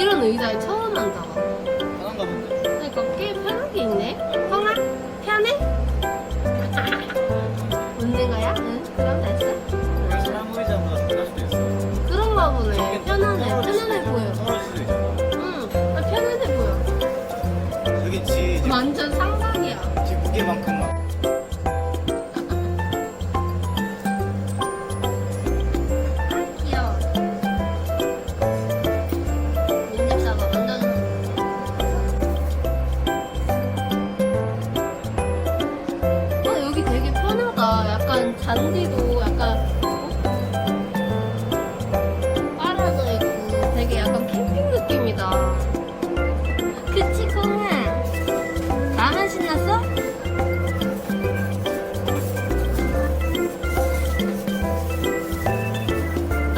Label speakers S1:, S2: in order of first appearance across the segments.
S1: 의자에 처음 앉아봐.
S2: 편한가 본데.
S1: 그러니까 꽤 편하게 있네. 형아, 편해? 웃는 거야? 응, 그럼 됐어.
S2: 원래 사람 의자보다 편할 수도 있어.
S1: 그런가 보네. 편하네. 편안해 보여.
S2: 떨어질 수도 있잖아.
S1: 응, 아, 편안해 보여.
S2: 지, 지,
S1: 완전 상상이야.
S2: 지 무게만큼
S1: 잔디도 약간. 어? 빨아져 있고 되게 약간 캠핑 느낌이다. 그치, 콩아? 나만 신났어?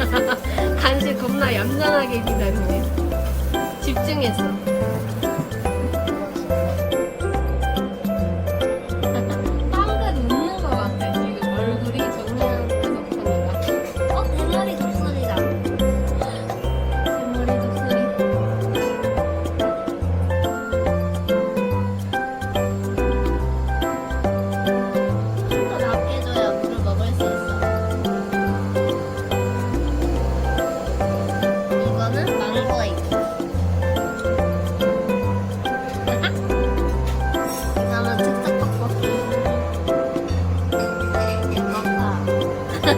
S1: 간식 겁나 얌전하게 기다리네. 집중했어.